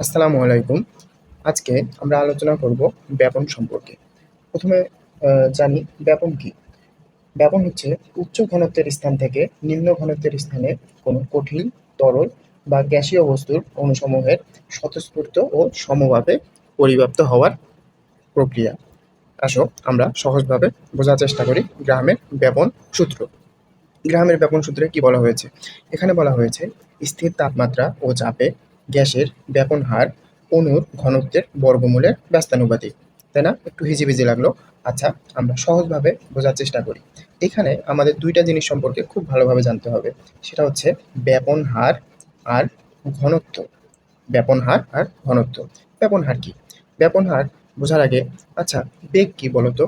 আসসালামু আলাইকুম। আজকে আমরা আলোচনা করব ব্যাপন সম্পর্কে। প্রথমে জানি ব্যাপন কি। ব্যাপন হচ্ছে উচ্চ ঘনত্বের স্থান থেকে নিম্ন ঘনত্বের স্থানে কোনো কঠিন, তরল বা গ্যাসীয় বস্তুর অণুসমূহের স্বতঃস্ফূর্ত ও সমভাবে পরিব্যাপ্ত হওয়ার প্রক্রিয়া। আসো, আমরা সহজভাবে বোঝার চেষ্টা করি গ্রামের ব্যাপন সূত্র। গ্রামের ব্যাপন সূত্রে কি বলা হয়েছে? এখানে বলা হয়েছে, স্থির তাপমাত্রা ও চাপে গ্যাসের ব্যাপন হার অণুর ঘনত্বের বর্গমূলের ব্যস্তানুপাতিক। তাই না? একটু হিজিবিজি লাগল। আচ্ছা আমরা সহজভাবে বোঝার চেষ্টা করি। এখানে আমাদের দুইটা জিনিস সম্পর্কে খুব ভালোভাবে জানতে হবে। সেটা হচ্ছে ব্যাপন হার আর ঘনত্ব। ব্যাপন হার আর ঘনত্ব। ব্যাপন হার কি? ব্যাপন হার বোঝার আগে আচ্ছা বেগ কি বলতো?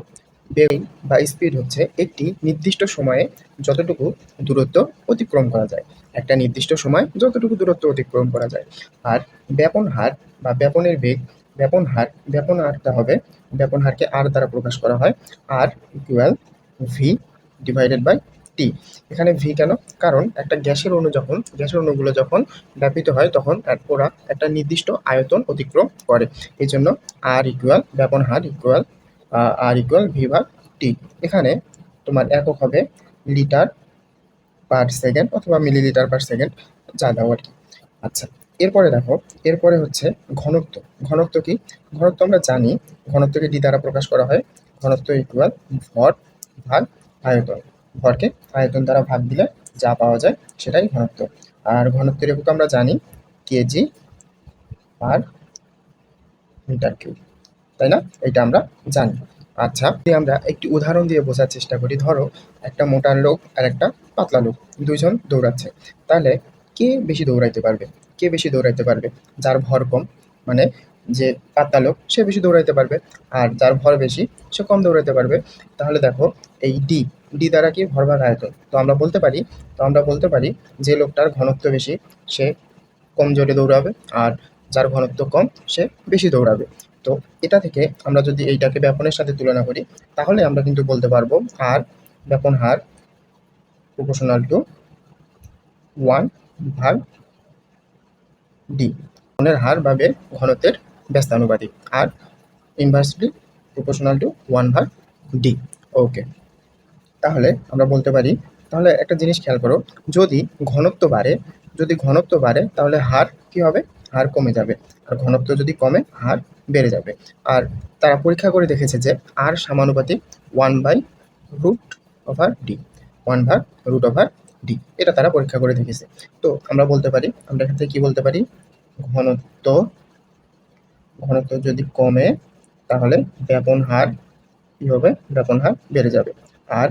বেগ বা স্পিড হচ্ছে একটি নির্দিষ্ট সময়ে যতটুকু দূরত্ব অতিক্রম করা যায়। একটা নির্দিষ্ট সময় যতটুকু দূরত্ব অতিক্রম করা যায়। আর ব্যাপন হার বা ব্যাপনের বেগ, ব্যাপন হার, ব্যাপন হারটা হবে, ব্যাপন হারকে আর দ্বারা প্রকাশ করা হয়। R equal V divided by T এখানে ভি কেন? কারণ একটা গ্যাসের অণু যখন, গ্যাসের অণুগুলো যখন ব্যাপিত হয়, তখন ওরা একটা নির্দিষ্ট আয়তন অতিক্রম করে। এই জন্য আর ইকুয়াল ব্যাপন হার ইকুয়াল আর ইকুয়াল ভি ভাগ টি এখানে তোমার একক হবে লিটার পার সেকেন্ড অথবা মিলিলিটার পার সেকেন্ড, যা দাও আর কি। আচ্ছা এরপরে দেখো, এরপরে হচ্ছে ঘনত্ব। ঘনত্ব কি? ঘনত্ব আমরা জানি, ঘনত্বকে ডি দ্বারা প্রকাশ করা হয়। ঘনত্ব ইকুয়াল ভর ভাগ আয়তন। ভরকে আয়তন দ্বারা ভাগ দিলে যা পাওয়া যায় সেটাই ঘনত্ব। আর ঘনত্বের একক আমরা জানি কেজি পার মিটার কিউব তাই না? এটা আমরা জানি। আচ্ছা যদি আমরা একটি উদাহরণ দিয়ে বোঝার চেষ্টা করি, ধরো একটা মোটার লোক আর একটা পাতলা লোক দুইজন দৌড়াচ্ছে। তাহলে কে বেশি দৌড়াইতে পারবে? কে বেশি দৌড়াইতে পারবে? যার ভর কম মানে যে পাতলা লোক, সে বেশি দৌড়াইতে পারবে। আর যার ভর বেশি, সে কম দৌড়াইতে পারবে। তাহলে দেখো, এই ডি ডি দ্বারা কি ভরভাগ আয়তন? তো আমরা বলতে পারি, তো আমরা বলতে পারি যে লোকটার ঘনত্ব বেশি, সে কম জোরে দৌড়াবে। আর যার ঘনত্ব কম, সে বেশি দৌড়াবে। তো এটা থেকে আমরা যদি এইটাকে ব্যাপনের সাথে তুলনা করি, তাহলে আমরা কিন্তু বলতে পারব হার, ব্যাপন হার প্রপোর্শনাল টু ওয়ান ভাগ ডি ব্যাপনের হার বা বের ঘনত্বের ব্যস্তানুপাতিক। R inversely proportional to one ভাগ ডি ওকে তাহলে আমরা বলতে পারি, তাহলে একটা জিনিস খেয়াল করো, যদি ঘনত্ব বাড়ে, যদি ঘনত্ব বাড়ে, তাহলে হার কি হবে? হার কমে যাবে। আর ঘনত্ব যদি কমে, হার বেড়ে যাবে। আর তারা পরীক্ষা করে দেখেছে যে আর সমানুপাতিক one by root over D one ভাগ রুট ওভার ডি এটা তারা পরীক্ষা করে দেখেছে। তো আমরা বলতে পারি, আমরা এখান থেকে কি বলতে পারি? ঘনত্ব ঘনত্ব যদি কমে, তাহলে ব্যাপন হার কি হবে? ব্যাপন হার বেড়ে যাবে। আর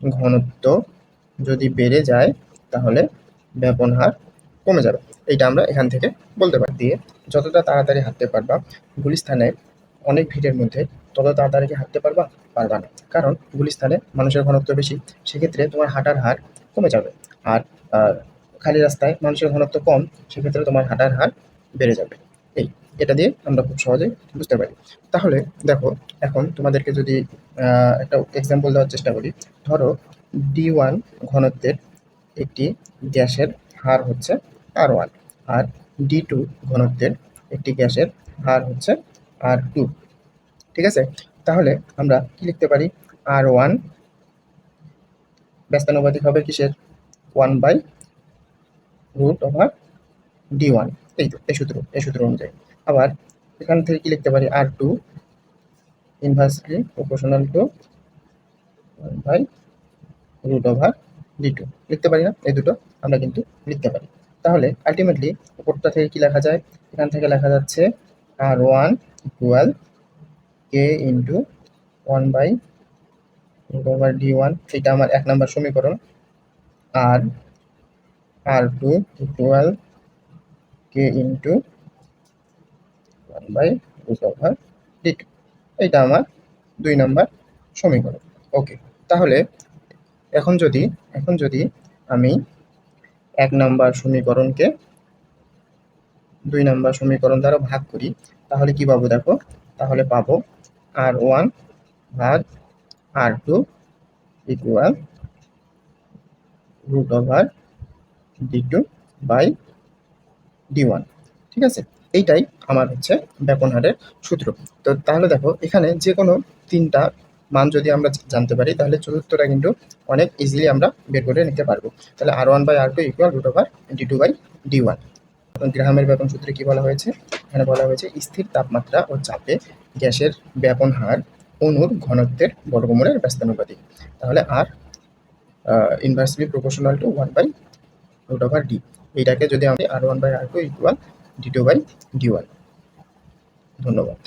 ঘনত্ব যদি বেড়ে যায়, তাহলে ব্যাপন হার কমে যাবে। এইটা আমরা এখান থেকে বলতে পারি। দিয়ে যতটা তাড়াতাড়ি হাঁটতে পারবা গুলিস্থানে অনেক ভিড়ের মধ্যে তত তাড়াতাড়ি কি হাঁটতে পারবা? পারবা না। কারণ গুলিস্থানে মানুষের ঘনত্ব বেশি, সেক্ষেত্রে তোমার হাঁটার হার কমে যাবে। আর খালি রাস্তায় মানুষের ঘনত্ব কম, সেক্ষেত্রে তোমার হাঁটার হার বেড়ে যাবে। এই, এটা দিয়ে আমরা খুব সহজেই বুঝতে পারি। তাহলে দেখো, এখন তোমাদেরকে যদি একটা এক্সাম্পল দেওয়ার চেষ্টা করি। ধরো ডি ওয়ান ঘনত্বের একটি গ্যাসের হার হচ্ছে আর ওয়ান আর ডি টু ঘনত্বের একটি গ্যাসের হার হচ্ছে আর টু ঠিক আছে? তাহলে আমরা কি লিখতে পারি? আর ওয়ান ব্যস্তানুপাতিক হবে কিসের? One by root over D one এই তো, এই সূত্র এই সূত্র অনুযায়ী। আবার এখান থেকে কি লিখতে পারি? R two inversely proportional to one by root over D two লিখতে পারি না? এই দুটো আমরা কিন্তু লিখতে পারি। তাহলে আলটিমেটলি উপরটা থেকে কি লেখা যায়? এখান থেকে লেখা যাচ্ছে R one equal K into one by over D one এটা আমার এক নম্বর সমীকরণ। আর R two equal K into one by over D two এইটা আমার দুই নম্বর সমীকরণ। ওকে তাহলে এখন যদি এখন যদি আমি এক নাম্বার সমীকরণকে দুই নাম্বার সমীকরণ দ্বারা ভাগ করি, তাহলে কি পাবো দেখো? তাহলে পাবো আর ওয়ান ভাগ R two equal root over D two by D one ঠিক আছে? এইটাই আমার হচ্ছে ব্যাপন হারের সূত্র। তো তাহলে দেখো, এখানে যে কোনো তিনটা মান যদি আমরা জানতে পারি, তাহলে চতুর্থটা কিন্তু অনেক ইজিলি আমরা বের করে নিতে পারব। তাহলে R one by R two equal root over D two by D one গ্রাহামের ব্যাপন সূত্রে কি বলা হয়েছে? এখানে বলা হয়েছে, স্থির তাপমাত্রা ও চাপে গ্যাসের ব্যাপন হার অণুর ঘনত্বের বর্গমূলের ব্যস্তানুপাতিক। তাহলে R inversely proportional to one by root over D এইটাকে যদি আমি R one by R two equal D two by D one ধন্যবাদ।